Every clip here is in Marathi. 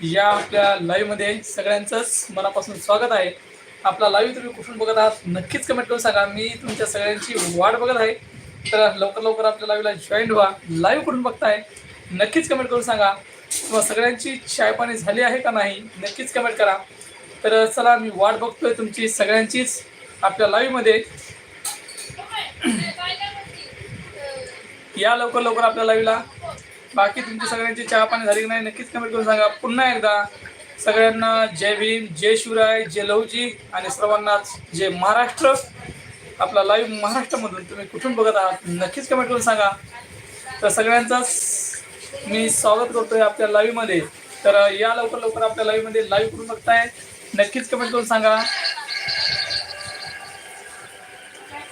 या आपल्या लाईव्हमध्ये सगळ्यांचंच मनापासून स्वागत आहे. आपला लाईव्ह तुम्ही कुठून बघत आहात नक्कीच कमेंट करून सांगा. मी तुमच्या सगळ्यांची वाट बघत आहे. तर लवकर लवकर आपल्या लाईव्हला जॉईन व्हा. लाईव्ह कुठून बघताय नक्कीच कमेंट करून सांगा. किंवा सगळ्यांची चाय पाणी झाली आहे का नाही नक्कीच कमेंट करा. तर चला मी वाट बघतोय तुमची सगळ्यांचीच आपल्या लाईव्हमध्ये या लवकर लवकर आपल्या लाईव्हला बाकी तुमची सगळ्यांची चहा पाणी झाली की नाही नक्कीच कमेंट करून सांगा. पुन्हा एकदा सगळ्यांना जय भीम जय शिवराय जय लहूजी आणि सर्वांनाच जय महाराष्ट्र. आपला लाईव्ह महाराष्ट्रामधून तुम्ही कुठून बघत आहात नक्कीच कमेंट करून सांगा. तर सगळ्यांचाच मी स्वागत करतोय आपल्या लाईव्हमध्ये तर या लवकर लवकर आपल्या लाईव्हमध्ये लाईव्ह करून बघताय. नक्कीच कमेंट करून सांगा.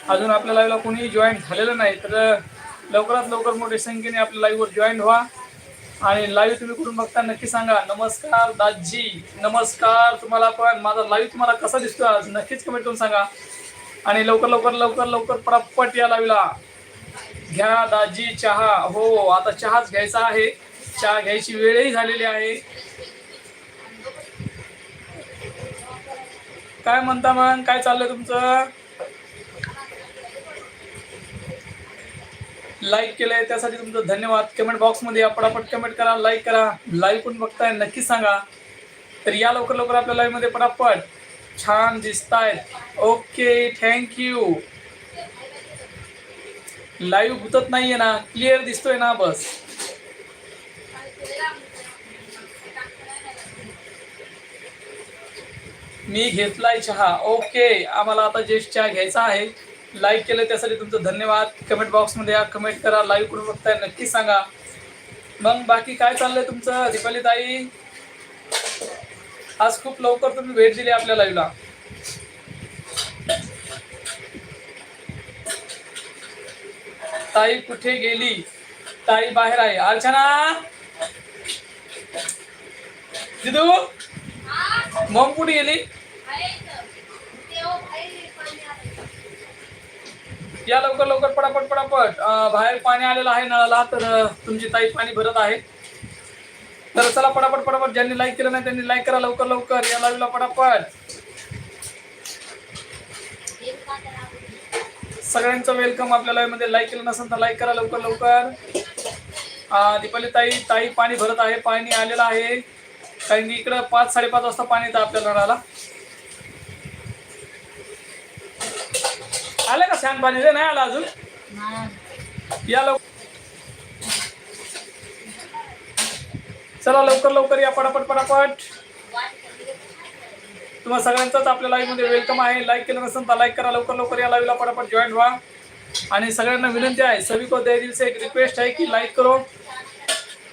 अजून आपल्या लाईव्हला कोणी जॉईन झालेलं नाही तर लवकरात लवकर मोठ्या संख्येने आपल्या लाईव्हवर जॉईन व्हा. आणि लाईव्ह तुम्ही कुठून बघता नक्की सांगा. नमस्कार दाजी नमस्कार. तुम्हाला पण माझा लाईव्ह तुम्हाला कसा दिसतो आज? नक्कीच कमेंट करून सांगा. आणि लवकर लवकर लवकर लवकर पटापट या लाईव्हला घ्या दाजी चहा. हो आता चहाच घ्यायचा आहे. चहा घ्यायची वेळही झालेली आहे. काय म्हणता मग? काय चाललंय तुमचं? लाईक केलंय त्यासाठी तुमचं धन्यवाद. कमेंट बॉक्समध्ये या पटापट कमेंट करा लाईक करा. लाईव्ह पण बघताय नक्की सांगा. तर या लवकर लवकर आपल्या लाईव्हमध्ये पटापट. छान दिसतायत. ओके थँक्यू लाईव्ह गुतत नाहीये ना क्लिअर दिसतोय ना बस. मी घेतलाय चहा. ओके आम्हाला आता जे चहा घ्यायचा आहे. लाईक केलं त्यासाठी तुमचं धन्यवाद. कमेंट बॉक्समध्ये या कमेंट करा लाईव्ह करून बघताय नक्की सांगा. मग बाकी काय चाललंय तुमचं? दीपाली ताई आज खूप लवकर तुम्ही भेट दिली आपल्या लाईव्हला ताई कुठे गेली? ताई बाहेर आहे. अर्चना! दिदू! मग कुठे गेली? या लवकर लवकर पटापट पटापट बाहेर पाणी आलेलं आहे नळाला तर तुमची ताई पाणी भरत आहे. तर चला पटापट पटापट ज्यांनी लाईक केलं नाही त्यांनी लाईक करा लवकर लवकर या लाईव्हला पटापट. सगळ्यांचं वेलकम आपल्या live लाईक केलं नसेल तर लाईक करा लवकर लवकर. दिपाली दीपाली ताई ताई पाणी भरत आहे पाणी आलेलं आहे. कारण की इकडं पाच साडेपाच वाजता पाणी येतं आपल्या नळाला. आलं का रे नाही आलं अजून? या लवकर चला लवकर लवकर या पटापट पटापट. तुम्हाला सगळ्यांचंच आपल्या लाईव्हमध्ये वेलकम आहे. लाईक केलं नसेल तर लाईक करा. लवकर लवकर या लाईव्हला पटापट जॉईन व्हा. आणि सगळ्यांना विनंती आहे सभी को दिल से एक रिक्वेस्ट है कि लाइक करो.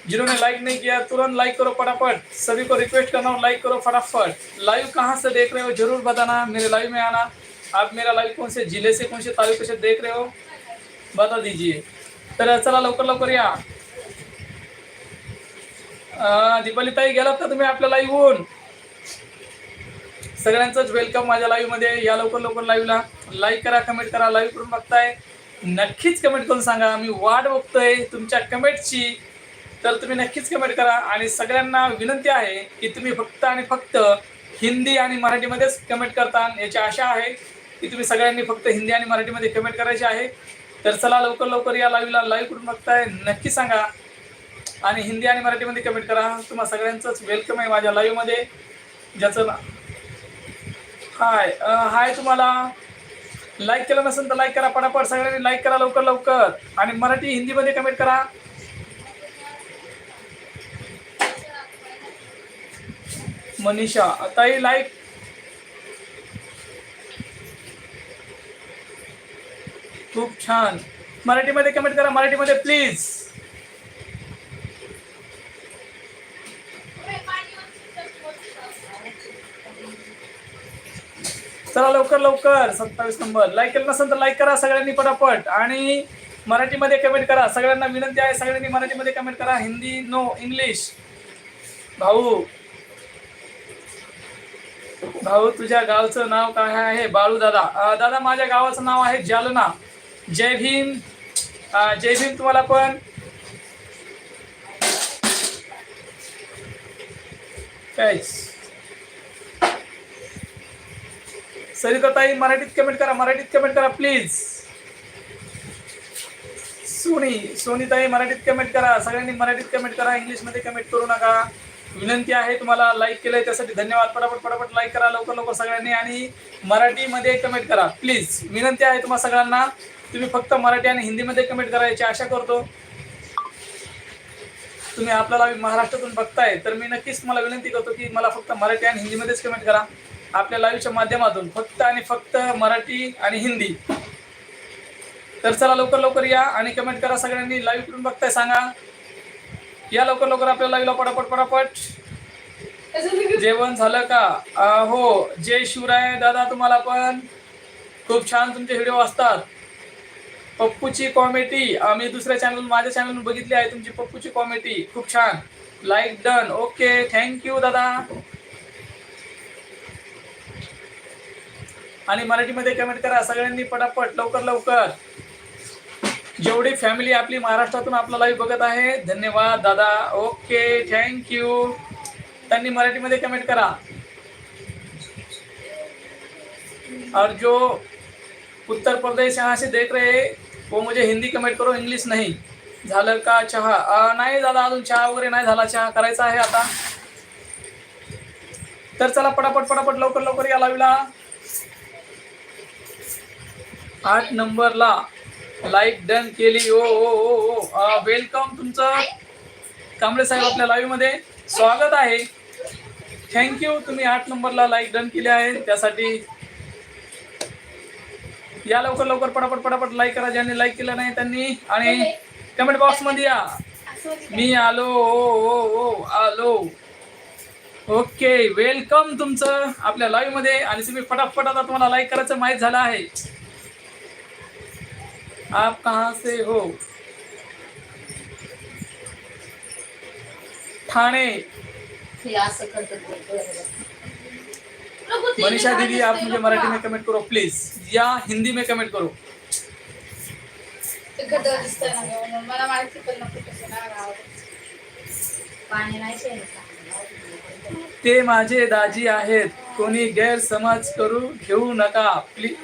जिन्होंने लाइक नहीं किया तुरंत लाइक करो फटाफट सभी को रिक्वेस्ट करना हूँ लाइक करो फटाफट. लाइव कहाँ से देख रहे हो? जरूर बताना. मेरे लाइव में आना. आप मेरा लाइव कौन से जिले से कौन से तालुके से देख रहे हो? बता दीजिए। तर चला लवकर लवकर या। दीपाली ताई गेलात का तुम्ही आपल्या लाईव्हहून सगळ्यांचंच वेलकम माझ्या लाईव्हमध्ये या लवकर लवकर लाईव्हला लाईक करा कमेंट करा लाईव्ह करून बघताय. नक्कीच कमेंट करून सांगा. मी वाट बघतोय तुमच्या कमेंटची तर तुम्ही नक्कीच कमेंट करा. आणि सगळ्यांना विनंती आहे की तुम्ही फक्त आणि फक्त हिंदी आणि मराठीमध्येच कमेंट करता. याची आशा आहे की तुम्ही सगळ्यांनी फक्त हिंदी आणि मराठीमध्ये कमेंट करायची आहे. तर चला लवकर लवकर या लाईव्हला लाईव्ह करून बघताय नक्की सांगा. आणि हिंदी आणि मराठीमध्ये कमेंट करा. तुम्हा सगळ्यांचंच वेलकम आहे माझ्या लाईव्हमध्ये ज्याचं ना हाय हाय तुम्हाला. लाईक केलं नसेल तर लाईक करा पटापट. सगळ्यांनी लाईक करा लवकर लवकर. आणि मराठी हिंदीमध्ये कमेंट करा. मनीषा ताई लाईक खूप छान. मराठीमध्ये कमेंट करा मराठीमध्ये प्लीज चला लवकर लवकर. सत्तावीस नंबर. लाईक केलं नसेल तर लाईक करा सगळ्यांनी पटापट. आणि मराठीमध्ये कमेंट करा. सगळ्यांना विनंती आहे सगळ्यांनी मराठीमध्ये कमेंट करा. हिंदी नो इंग्लिश भाऊ. भाऊ तुझ्या गावचं नाव काय आहे? बाळू दादा दादा माझ्या गावाचं नाव आहे जालना. जय भीम. जय भीम तुम्हाला पण. कॅच सरिता मराठीत कमेंट करा मराठीत कमेंट करा प्लीज सोनी सोनी ताई मराठीत कमेंट करा. सगळ्यांनी मराठीत कमेंट करा इंग्लिशमध्ये कमेंट करू नका. विनंती आहे तुम्हाला लाईक केलंय त्यासाठी धन्यवाद. पटापट पटापट लाईक करा लवकर लवकर सगळ्यांनी. आणि मराठीमध्ये कमेंट करा प्लीज विनंती आहे तुम्हाला सगळ्यांना. तुम्ही फक्त मराठी आणि हिंदीमध्ये कमेंट करायची आशा करतो. तुम्ही आपल्याला महाराष्ट्रातून बघताय तर मी नक्कीच मला विनंती करतो की मला फक्त मराठी आणि हिंदीमध्येच कमेंट करा. आपल्या लाईव्हच्या माध्यमातून फक्त आणि फक्त मराठी आणि हिंदी. तर चला लवकर लवकर या आणि कमेंट करा सगळ्यांनी. लाईव्ह करून बघताय सांगा. या लवकर लवकर आपल्या लाईव्हला पटापट पटापट. जेवण झालं का? हो जय शिवराय दादा तुम्हाला पण. खूप छान तुमचे व्हिडिओ असतात पप्पूची कॉमेडी आम्ही दुसऱ्या चॅनल माझ्या चॅनल बघितली आहे तुमची पप्पूची कॉमेडी खूप छान. लाईक डन ओके थँक्यू दादा. आणि मराठीमध्ये कमेंट करा. सगळ्यांनी पटापट लवकर लवकर. जेवढी फॅमिली आपली महाराष्ट्रातून आपला लाईव्ह बघत आहे धन्यवाद दादा. ओके थँक्यू त्यांनी मराठीमध्ये कमेंट करा. और जो उत्तर प्रदेश यहाँ से देख रहे वो मुझे हिंदी कमेंट करो इंग्लिश नाही। झालं का चहा। नाही झाला अजून चहा वगैरे नाही झाला चहा करायचा आहे आता. तर चला पटापट पटापट लवकर लवकर या लावीला. आठ नंबरला. लाईक डन केली. ओ ओ ओ ओ वेलकम तुमचं. कांबळे साहेब आपल्या लाईव्हमध्ये स्वागत आहे. थँक्यू तुम्ही आठ नंबरला लाईक डन केले आहे. त्यासाठी या लवकर लवकर पटापट पटापट लाईक करा ज्यांनी लाईक केलं नाही त्यांनी. आणि कमेंट बॉक्समध्ये या. मी आलो ओ ओ ओ आलो. ओके वेलकम तुमचं आपल्या लाईव्हमध्ये. आणि तुम्ही फटाफट आता तुम्हाला लाईक करायचं माहीत झालं आहे. आप कहाँ से हो? ठाणे. मनीषा दीदी आप मुझे मराठी में कमेंट करो प्लीज या हिंदी में कमेंट करो. ते माझे दाजी आहेत. कोणी गैरसमज करू घेऊ नका प्लीज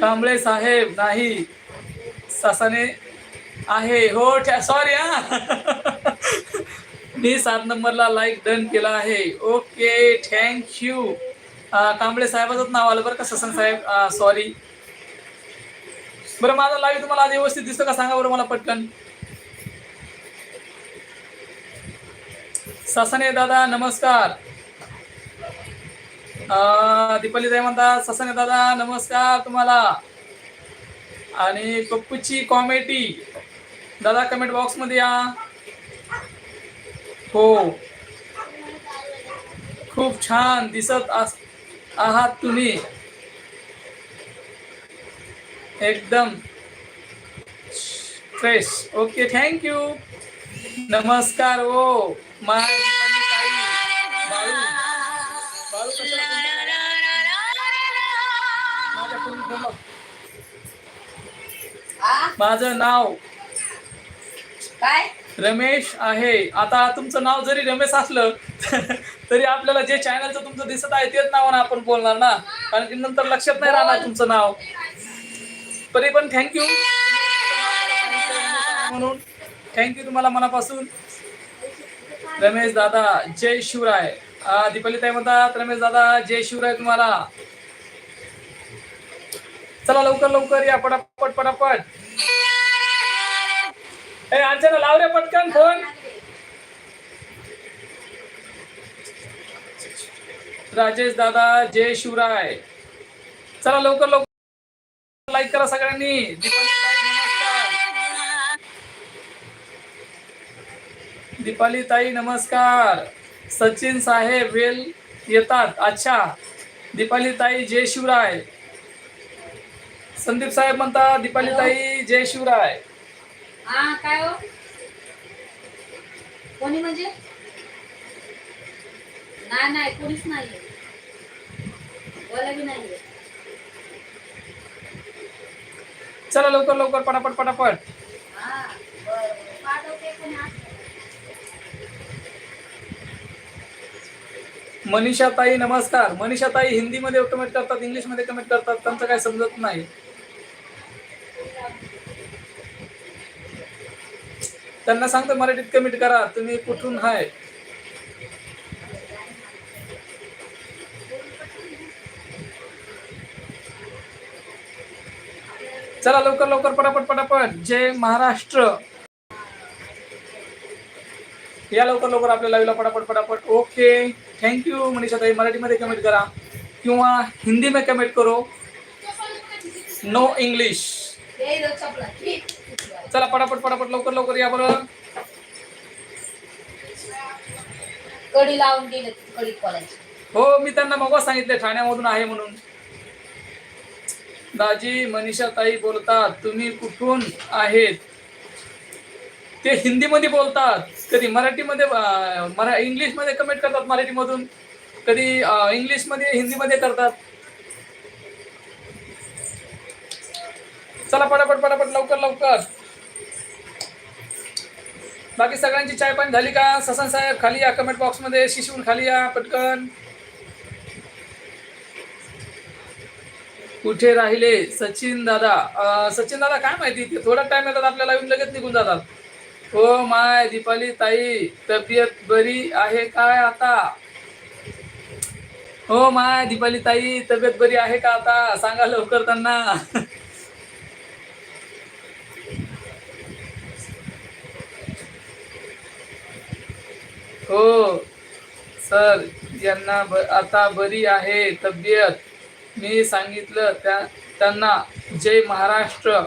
कांबळे साहेब नाही. सासाने आहे. हो सॉरी हा. मी सात नंबरला लाईक डन केला आहे. ओके थँक्यू कांबळे साहेबाचंच नाव आलं बरं का ससन साहेब. सॉरी बरं माझा लाईव्ह तुम्हाला आज व्यवस्थित दिसतो का? सांगा बरं मला पटकन. ससने दादा नमस्कार. दीपाली साहेब म्हणतात ससने दादा नमस्कार तुम्हाला. आणि पप्पूची कॉमेडी दादा कमेंट बॉक्समध्ये या. हो. खूप छान दिसत आहात तुम्ही. एकदम फ्रेश ओके थँक्यू नमस्कार ओ माय बोला. आ? माझं नाव. काय? रमेश आहे. आता तुमचं नाव जरी रमेश असलं तरी आपल्याला जे चॅनलचं तुमचं दिसत आहे तेच नावानं आपण बोलणार ना? कारण की नंतर लक्षात नाही राहणार तुमचं नाव. तरी पण थँक्यू म्हणून थँक्यू तुम्हाला मनापासून. रमेश दादा जय शिवराय. दीपाली ताई म्हणतात रमेश दादा जय शिवराय तुम्हाला. चला लवकर लवकर या पटापट पटापट. ए अर्चना लाव रे पटकन फोन. राजेश दादा जय शिवराय. चला लवकर लवकर. लाईक करा सगळ्यांनी. नमस्कार. दीपाली ताई नमस्कार. सचिन साहेब वेल येतात. अच्छा. दीपाली ताई जय शिवराय. संदीप साहेब म्हणतात दीपाली ताई जय शिवराय. हा काय हो? कोणी म्हणजे? नाही नाही कोणीच नाही बी नाही चला लवकर लवकर पटापट पटापट. हा बरं. पाठवते कोणी असलं. मनीषा ताई नमस्कार. मनीषा ताई हिंदीमध्ये कमेंट करतात इंग्लिशमध्ये कमेंट करतात. त्यांचं काय समजत नाही. त्यांना सांगतो मराठीत कमेंट करा तुम्ही कुठून आहे चला लवकर लवकर पटापट पटापट. जय महाराष्ट्र. या लवकर लवकर आपल्या लाईव्हला पटापट पटापट. ओके थँक्यू मनीषा ताई मराठीमध्ये कमेंट करा. किंवा हिंदी में कमेंट करो. नो इंग्लिश चला पटापट पटापट लवकर लवकर या बरं. कडी लावून गेले कडी खोलायची. हो मी त्यांना मग सांगितले ठाण्यामधून आहे म्हणून. दाजी मनीषा ताई बोलतात तुम्ही कुठून आहेत? ते हिंदीमध्ये बोलतात. कधी मराठीमध्ये मरा इंग्लिशमध्ये कमेंट करतात मराठीमधून. कधी इंग्लिशमध्ये हिंदीमध्ये करतात. चला पटापट पटापट लवकर लवकर. बाकी सगळ्यांची चाय पाणी झाली का? ससन साहेब खाली या कमेंट बॉक्समध्ये शिशवून खाली या पटकन. कुठे राहिले? सचिन दादा. सचिन दादा काय माहिती? ते थोडा टाइम येतात आपल्याला येऊन लगेच निघून जातात. हो माय दीपाली ताई तब्येत बरी आहे काय आता? हो माय दीपाली ताई तब्येत बरी आहे का आता? सांगा लवकर त्यांना. हो. सर यांना ब आता बरी आहे तब्येत मी सांगितलं त्या त्यांना जय महाराष्ट्र.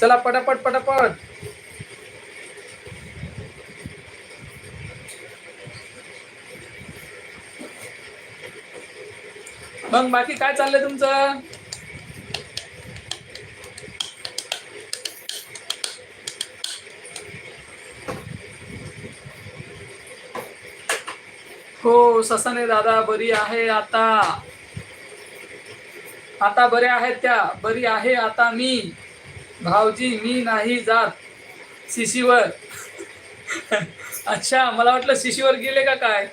चला पटापट पटापट. मग बाकी काय चाललंय तुमचं? हो ससाने दादा बरी आहे आता. आता बरे आहेत त्या बरी आहे आता मी. भाऊजी मी नाही जात. शिशीवर. अच्छा मला वाटलं शिशीवर गेले का काय?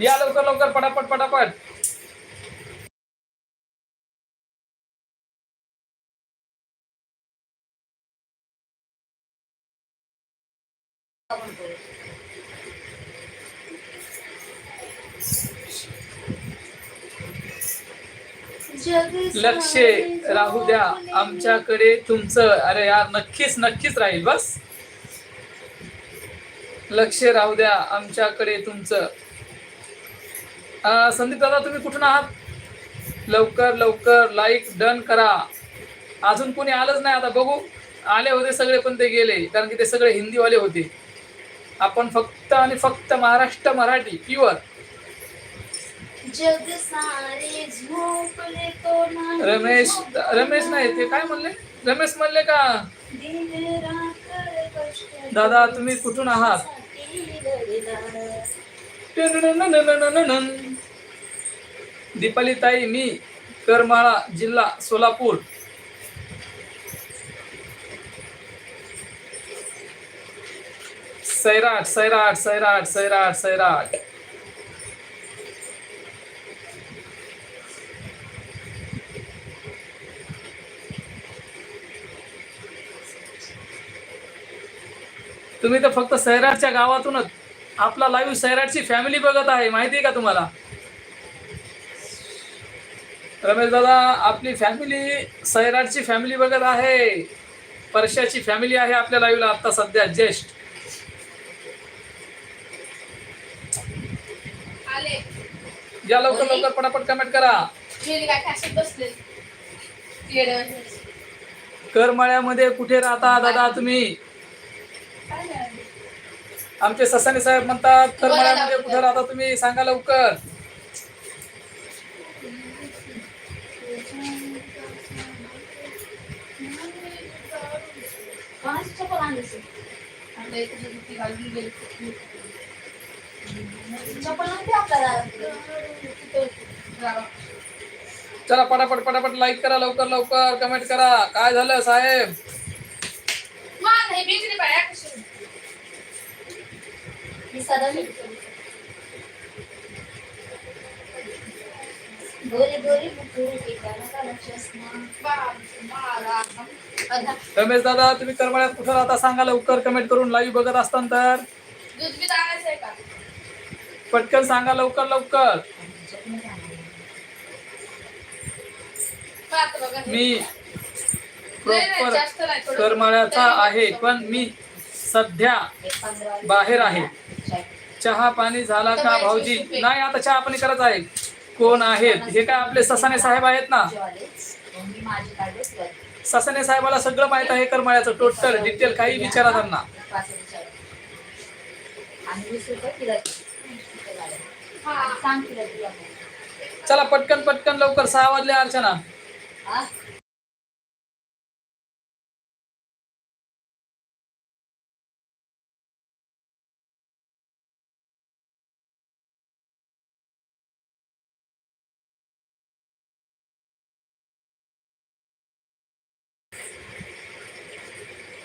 या लवकर लवकर पटापट पटापट. लक्ष राहू द्या. आमच्याकडे तुमचं अरे यार नक्कीच नक्कीच राहील बस. लक्ष राहू द्या. आमच्याकडे तुमचं. संदीप दादा तुम्ही कुठून आहात? लवकर लवकर लाईक डन करा. अजून कोणी आलंच नाही आता बघू. आले होते सगळे पण ते गेले. कारण की ते सगळे हिंदीवाले होते. आपण फक्त आणि फक्त महाराष्ट्र मराठी प्युअर रमेश रमेश नाही ते काय म्हणले? रमेश म्हणले का? दादा तुम्ही कुठून आहात? दीपालीताई मी करमाळा जिल्हा सोलापूर. सैराट सैराट सैराट सैराट सैराट. तुम्ही तर फक्त सैराटच्या गावातूनच आपला लाईव्ह सैराटची फॅमिली बघत आहे माहिती आहे का तुम्हाला? रमेश दादा आपली फॅमिली सैराटची फॅमिली बघत आहे. परशाची फॅमिली आहे आपल्या लाईव्हला आता सध्या ज्येष्ठ. या लवकर लवकर पटापट कमेंट करा. करमाळ्यामध्ये कुठे राहता दादा तुम्ही? आमचे ससाने साहेब म्हणतात करमाळ्यामध्ये कुठे राहता तुम्ही? सांगा लवकर. काय आणलीस आता एक जुती घालून गेली चप्पल नव्हती आपल्या चला पटापट पटापट लाईक करा लवकर लवकर. कमेंट करा. काय झालं साहेब? बाया कशी? मी सदा रमेश दादा तुम्ही करमाळ्यात कुठं राहता? सांगा लवकर कमेंट करून लाईव्ह बघत असताना तर पटकन सांगा लवकर लवकर. मी प्रॉपर करमाळ्याचा आहे पण मी सध्या बाहेर आहे. चहा पाणी झाला का भाऊजी? नाही आता चहा पाणी करत आहे. कोण आहेत? हे काय आपले ससाने साहेब आहेत ना? ससाने साहेबाला सगळं माहीत आहे करमाळ्याचं टोटल डिटेल काही विचारा त्यांना. चला पटकन पटकन लवकर सहा वाजले अर्चना.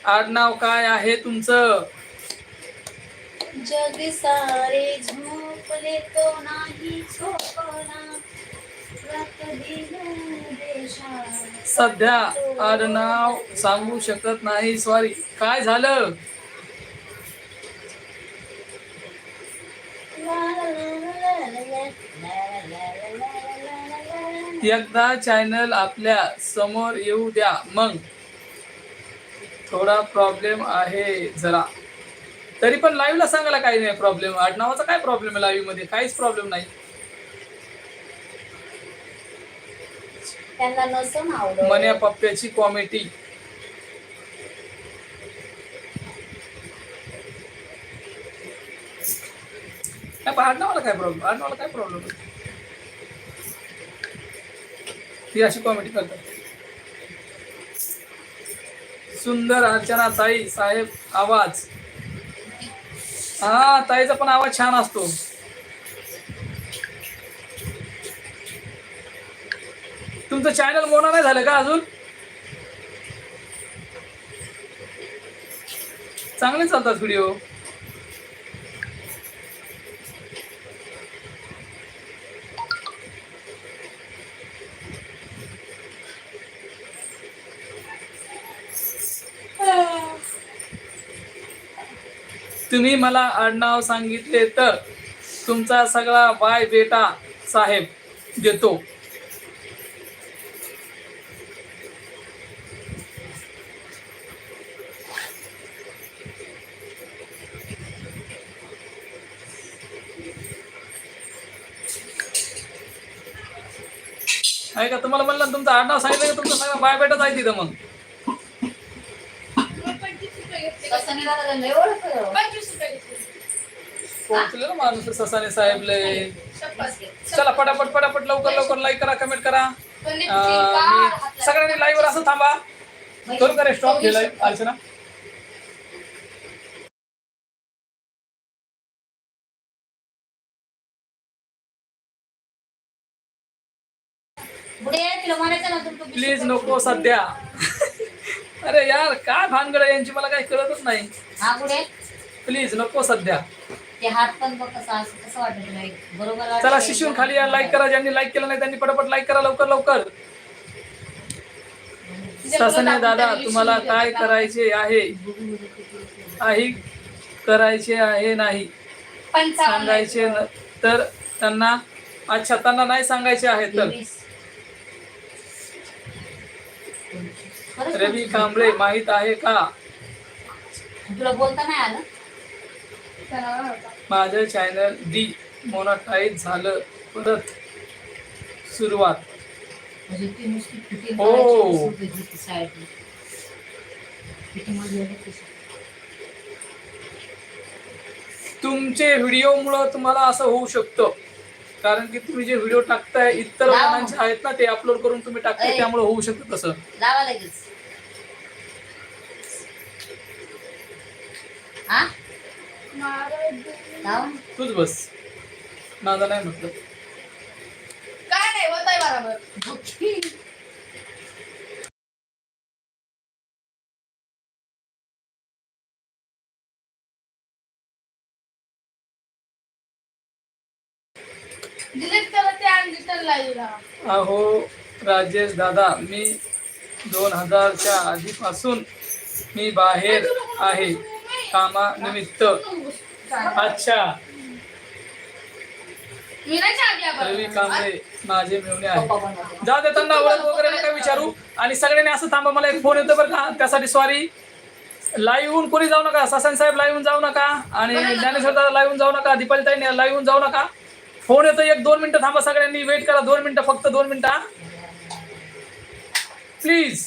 आडनाव काय आहे तुमचं जग सारे झोपले तो नाही सध्या आडनाव सांगू शकत नाही सॉरी काय झालं एकदा चॅनल आपल्यासमोर येऊ द्या मग थोडा प्रॉब्लेम आहे जरा. तरी पण लाईव्हला सांगायला काही नाही प्रॉब्लेम आडनावाचा काय प्रॉब्लेम आहे लाईव्हमध्ये? काहीच प्रॉब्लेम नाही. मन्या पप्प्याची कॉमेडी आडनावाला काय प्रॉब्लेम आडनावाला काय प्रॉब्लेम ती अशी कॉमेडी करतात. सुंदर अर्चना ताई साहेब आवाज. हा ताईचा पण आवाज छान असतो. तुमचं चॅनल मोना नाही झालं का अजून? चांगले चालतात व्हिडिओ तुम्ही मला आडनाव सांगितले तर तुमचा सगळा बाय बेटा साहेब देतो. आहे का? तुम्हाला म्हणलं तुमचं आडनाव सांगितलं का तुमचं सगळं बाय बेटाच आहे तिथं मग मग पंचवीस रुपये घेतले का? कसं नाही दादा लय ओळख आहे. पंचवीस रुपये घेतले. पोहोचले ना माणूस ससाने साहेब लय. चला पटापट पटापट लवकर लवकर लाईक करा कमेंट करा. अं, सगळ्यांनी लाईव्ह वर असं थांबा. करू का स्टॉप लाईव्ह अर्चना? पुढे ये, तिला म्हणायचं ना तुमचं प्लीज नको सध्या. अरे यार काय भानगड आहे यांची मला काही कळतच नाही. हा पुढे. प्लीज नको सध्या. ते हात पण बघ कसं असं कसं वाटत तुला एक बरोबर वाटतं चला. शिशून खाली या लाईक करा ज्यांनी लाईक केलं नाही त्यांनी पटापट लाईक करा लवकर लवकर. ससने दादा तुम्हाला काय करायचे आहे? काही करायचे आहे नाही. पंचावन्न सांगायचे न- तर त्यांना अच्छा त्यांना नाही सांगायचे आहे तर. तेवीस. खरंच रवी कांबळे माहीत आहे का? तुला बोलता नाही आलं. माझं चॅनल डी मोनटाईज झालं. परत सुरुवात. म्हणजे हो. तुमचे व्हिडिओ मुळे तुम्हाला असं होऊ शकतं. कारण की तुम्ही जे व्हिडिओ टाकताय इतर. जणांचे आहेत ना ते अपलोड करून तुम्ही टाकताय. त्यामुळे होऊ शकतं तसं. लावा लगेच हा मारत. जाऊन तूच बस. माझा नाही म्हटलं. काय नाही होत आहे बरोबर. अहो राजेश दादा मी दोन हजारच्या आधीपासून मी बाहेर आहे. कामानिमित्त. अच्छा. रवी कांबळे माझे मिळवणे आहे जा दे त्यांना ओळख वगैरे नका विचारू. आणि सगळ्यांनी असं थांबा मला एक फोन येतो बरं का? त्यासाठी सॉरी लाईव्ह येऊन कोणी जाऊ नका. सासन साहेब लाईव्ह जाऊ नका. आणि ज्ञानेश्वर दादा लाईव्ह जाऊ नका. दीपाली ताई लाईव्ह जाऊ नका. फोन येतो एक दोन मिनिटं थांबा सगळ्यांनी. वेट करा दोन मिनिटं फक्त दोन मिनिटं प्लीज